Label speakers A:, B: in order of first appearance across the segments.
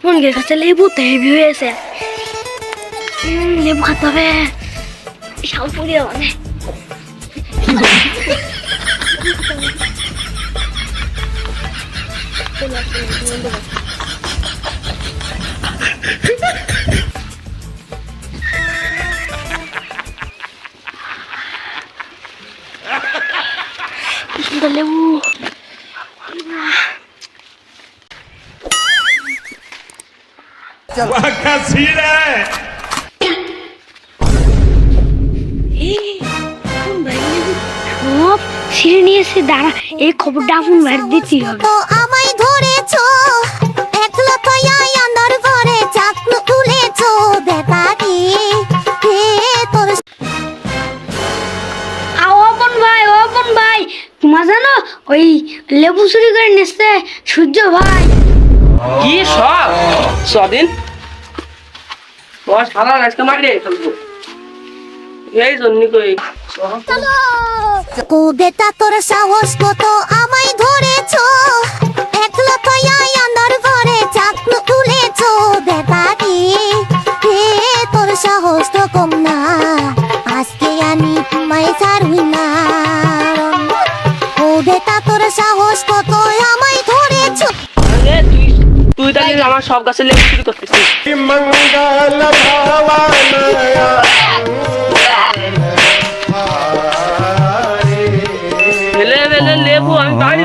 A: আপনকে কাছে লেবু তো হেভি হয়েছে উম, লেবু খাতে হবে শালপুরি মানে কি সুন্দর লেবু
B: वाका सीन है
A: সব ছিঁড়ে নিয়েছে দাঁড়া এই খবরটা আপন বাড়ি দিতে হবে
C: তো আমায় ধরেছো একলা থয়া আন্দার ঘরে চাকু তুলেছো বেটারি হে তোর
A: আও আপন ভাই ও আপন ভাই তোমার জানো ওই লেবু চুরি করে নিচ্ছে সূর্য ভাই
D: কি সব? স্বাধীন তোমার সারা আজকে মারিয়ে ফেলব এই জন্য কই
C: বেটা, তোর সাহস কত? আমায় ধরেছো। একলা থয়া আন্দার ঘরে চাকু তুলেছো। বেটারি হে তোর সাহস তো কম না।
D: দেখতেছি আমার সব গাছের লেবু শুরু করতেছি। লেবু, আমি বাড়ি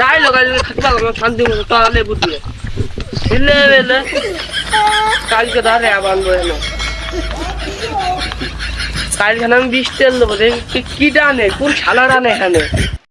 D: তাই লোকাল খেতে পারলাম শান্তি মতো লেবু দিয়ে। কালকে ধরে আবার কালকে আমি বিষ তেল দেবো কি টানে কোন শালা রানে এখানে?